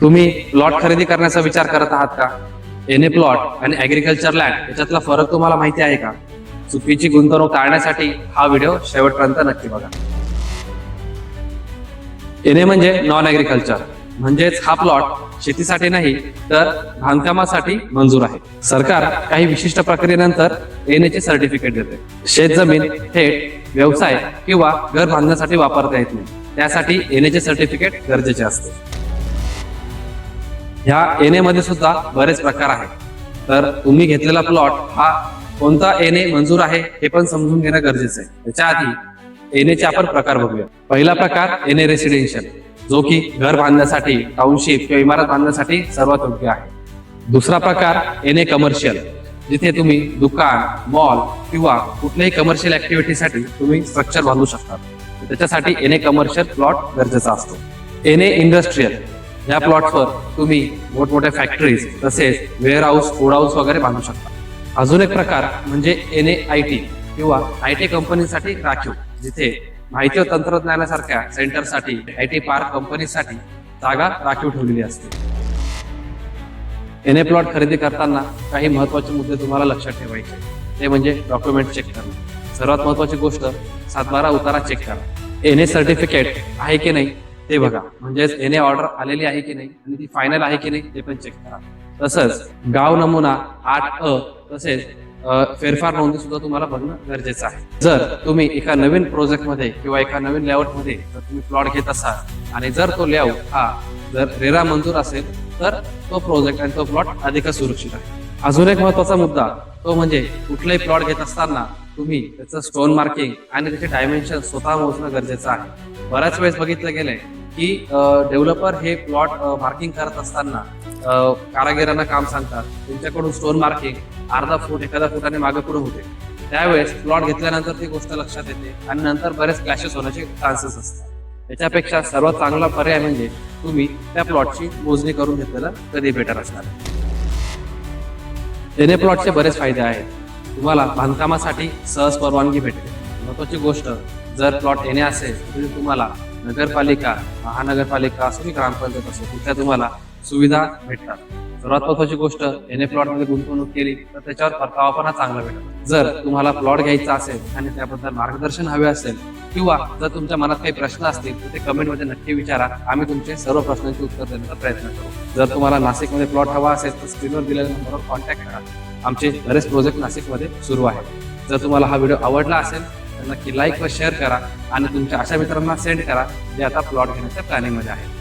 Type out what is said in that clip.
तुम्ही प्लॉट खरेदी करण्याचा विचार करत आहात का? एने प्लॉट आणि ऍग्रिकल्चर लँड याच्यातला फरक तुम्हाला माहिती आहे का? चुकीची गुंतवणूक टाळण्यासाठी हा व्हिडिओ शेवटपर्यंत नक्की बघा. एने म्हणजे नॉन ऍग्रिकल्चर म्हणजेच हा प्लॉट शेतीसाठी नाही तर बांधकामासाठी मंजूर आहे. सरकार काही विशिष्ट प्रक्रियेनंतर एनेचे सर्टिफिकेट देते. शेत जमीन थेट व्यवसाय किंवा घर बांधण्यासाठी वापरता येत नाही. त्यासाठी एनेचे सर्टिफिकेट गरजेचे असते. ह्या एने मध्ये सुद्धा बरेच प्रकार आहेत. तर तुम्ही घेतलेला प्लॉट हा कोणता एने मंजूर आहे हे पण समजून घेणं गरजेचं आहे. त्याच्या आधी एनेचे आपण प्रकार बघूया. पहिला प्रकार एने रेसिडेन्शियल जो की घर बांधण्यासाठी टाउनशिप किंवा इमारत बांधण्यासाठी सर्वात योग्य आहे. दुसरा प्रकार एने कमर्शियल जिथे तुम्ही दुकान मॉल किंवा कुठल्याही कमर्शियल ऍक्टिव्हिटीसाठी तुम्ही स्ट्रक्चर बांधू शकता. त्याच्यासाठी एने कमर्शियल प्लॉट गरजेचा असतो. एने इंडस्ट्रीयल या प्लॉटवर तुम्ही मोठमोठ्या फॅक्टरीज तसेच वेअर हाऊस फूड हाऊस वगैरे बांधू शकता. अजून एक प्रकार म्हणजे एन ए आय टी किंवा आय टी कंपनीसाठी राखीव जिथे माहिती व तंत्रज्ञानासारख्या सेंटरसाठी आय टी पार्क कंपनीसाठी जागा राखीव ठेवलेली असते. एन ए प्लॉट खरेदी करताना काही महत्त्वाचे मुद्दे तुम्हाला लक्षात ठेवायचे ते म्हणजे डॉक्युमेंट चेक करणं. सर्वात महत्वाची गोष्ट सातबारा उतारा चेक करा. एन ए सर्टिफिकेट आहे की नाही? ते बघा म्हणजेच एन ऑर्डर आलेली आहे की नाही आणि ती फायनल आहे की नाही ते पण चेक करा. तसंच गाव नमुना आठ अ तसेच फेरफार नोंदी सुद्धा तुम्हाला बघणं गरजेचं आहे. जर तुम्ही एका नवीन प्रोजेक्टमध्ये किंवा एका नवीन लेआउटमध्ये जर तुम्ही प्लॉट घेत असाल आणि जर तो लेआउट हा जर रेरा मंजूर असेल तर तो प्रोजेक्ट आणि तो प्लॉट अधिक सुरक्षित आहे. अजून एक महत्त्वाचा मुद्दा तो म्हणजे कुठलाही प्लॉट घेत असताना तुम्ही त्याचं स्टोन मार्किंग आणि त्याचे डायमेन्शन स्वतः मोजणं गरजेचं आहे. बऱ्याच वेळेस बघितलं गेलंय की डेव्हलपर हे प्लॉट मार्किंग करत असताना कारागिरांना काम सांगतात. त्यांच्याकडून स्टोन मार्किंग अर्धा फूट एखादा फुटाने मागे पुढे होते. त्यावेळेस प्लॉट घेतल्यानंतर ती गोष्ट लक्षात येते आणि नंतर बरेच क्लॅशेस होण्याचे चान्सेस असतात. त्याच्यापेक्षा सर्वात चांगला पर्याय म्हणजे तुम्ही त्या प्लॉटची मोजणी करून घेतलेलं कधी बेटर असणार. एने प्लॉटचे बरेच फायदे आहेत. तुम्हाला बांधकामासाठी सहज परवानगी भेटते. महत्वाची गोष्ट जर प्लॉट येणे असेल तर तुम्हाला नगरपालिका महानगरपालिका असो की ग्रामपंचायत असो तिथल्या तुम्हाला सुविधा भेटतात. सर्वात महत्वाची गोष्ट एन ए प्लॉटमध्ये गुंतवणूक केली तर त्याच्यावर परतावा पण हा चांगला भेटतो. जर तुम्हाला प्लॉट घ्यायचा असेल आणि त्याबद्दल मार्गदर्शन हवे असेल किंवा जर तुमच्या मनात काही प्रश्न असतील तर ते कमेंटमध्ये नक्की विचारा. आम्ही तुमचे सर्व प्रश्नांची उत्तर देण्याचा प्रयत्न करू. जर तुम्हाला नाशिकमध्ये प्लॉट हवा असेल तर स्क्रीनवर दिलेल्या नंबरवर कॉन्टॅक्ट करा. आमचे बरेच प्रोजेक्ट नाशिकमध्ये सुरू आहेत. जर तुम्हाला हा व्हिडिओ आवडला असेल नक्की लाईक व शेअर करा आणि तुमच्या अशा मित्रांना सेंड करा जे आता प्लॉट घेण्याच्या प्लॅनिंगमध्ये आहेत.